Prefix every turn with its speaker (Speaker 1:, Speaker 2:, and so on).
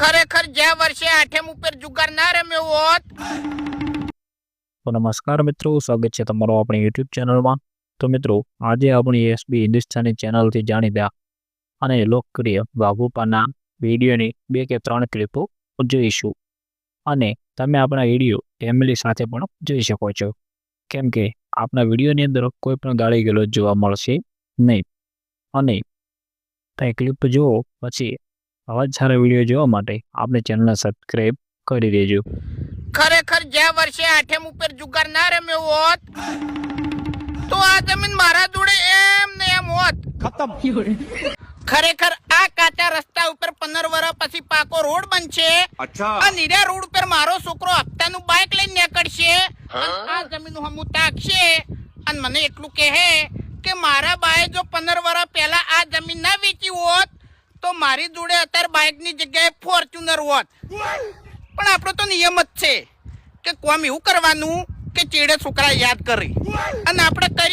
Speaker 1: ખરેખર જ્યાં વર્ષે આઠેમ ઉપર જુગાર ના રમ્યો હોત.
Speaker 2: તો નમસ્કાર મિત્રો, સ્વાગત છે તમારો આપણી યુટ્યુબ ચેનલમાં. તો મિત્રો, આજે આપણી એસબી હિન્દુસ્તાની ચેનલથી જાણીતા અને લોકપ્રિય બાબુપાના વિડીયોની બે કે ત્રણ ક્લિપો જોઈશું. અને તમે આપણા વીડિયો ફેમિલી સાથે પણ જોઈ શકો છો. કેમ કે આપણા વિડીયોની અંદર કોઈ પણ ગાળી ગયેલો જોવા મળશે નહીં. અને તે ક્લિપ જુઓ, પછી આવા જ સારા વીડિયો જોવા માટે આપણે ચેનલને સબસ્ક્રાઇબ કરી દેજો.
Speaker 1: ખરેખર જે વર્ષે આઠેમ ઉપર જુગાર ના રમ્યો હોત તો આ જમીન મારા જોડે એમ ને એમ હોત. ખતમ. ખરેખર આ કાચા રસ્તા ઉપર પંદર વર્ષ પછી પાકો રોડ બનશે આ નીરા રોડ ઉપર મારો છોકરો હપ્તાનું બાઇક લઈને નીકળશે આ જમીન હમુ તાકશે અને મને એટલું કહે કે મારા બાએ જો પંદર વર્ષ પહેલા આ જમીન ના વેચી હોત તો મારી જોડે અત્યારે બાઇકની જગ્યાએ ફોર્ચ્યુનર હોત. પણ આપણો તો નિયમ જ છે કે કોમ એવું કરવાનું કે ચેડે છોકરા યાદ કરી. અને આપણે કરી